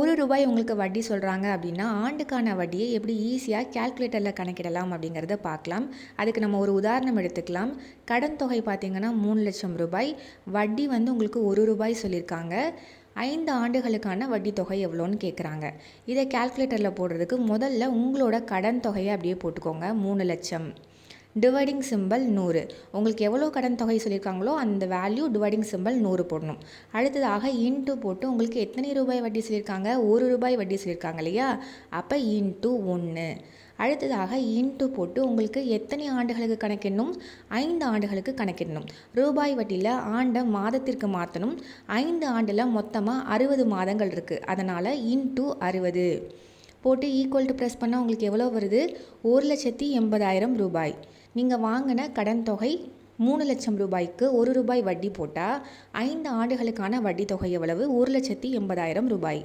ஒரு ரூபாய் உங்களுக்கு வட்டி சொல்கிறாங்க அப்படின்னா ஆண்டுக்கான வட்டியை எப்படி ஈஸியாக கேல்குலேட்டரில் கணக்கிடலாம் அப்படிங்கிறத பார்க்கலாம். அதுக்கு நம்ம ஒரு உதாரணம் எடுத்துக்கலாம். கடன் தொகை பார்த்திங்கன்னா மூணு லட்சம் ரூபாய். வட்டி வந்து உங்களுக்கு ஒரு ரூபாய் சொல்லியிருக்காங்க. ஐந்து ஆண்டுகளுக்கான வட்டி தொகை எவ்வளோன்னு கேட்குறாங்க இதை கால்குலேட்டரில் போடுறதுக்கு முதல்ல உங்களோட கடன் தொகையை அப்படியே போட்டுக்கோங்க. மூணு லட்சம். டிவைடிங் சிம்பல் நூறு. உங்களுக்கு எவ்வளோ கடன் தொகை சொல்லியிருக்காங்களோ அந்த வேல்யூ டிவைடிங் சிம்பல் நூறு போடணும். அடுத்ததாக இன்ட்டு போட்டு உங்களுக்கு எத்தனை ரூபாய் வட்டி சொல்லியிருக்காங்க? ஒரு ரூபாய் வட்டி சொல்லியிருக்காங்க இல்லையா? அப்போ இன்ட்டு ஒன்று அடுத்ததாக இன்ட்டு போட்டு உங்களுக்கு எத்தனை ஆண்டுகளுக்கு கணக்கிடணும்? ஐந்து ஆண்டுகளுக்கு கணக்கிடணும். ரூபாய் வட்டியில் ஆண்டை மாதத்திற்கு மாற்றணும் ஐந்து ஆண்டில் மொத்தமாக அறுபது மாதங்கள் இருக்குது அதனால் இன்ட்டு அறுபது. போட்டு ஈக்குவல் டு ப்ரெஸ் பண்ணால் உங்களுக்கு எவ்வளோ வருது? ஒரு லட்சத்தி எண்பதாயிரம் ரூபாய். நீங்கள் வாங்கின கடன் தொகை மூணு லட்சம் ரூபாய்க்கு ஒரு ரூபாய் வட்டி போட்டால் ஐந்து ஆண்டுகளுக்கான வட்டி தொகை எவ்வளவு? ஒரு லட்சத்தி எண்பதாயிரம் ரூபாய்.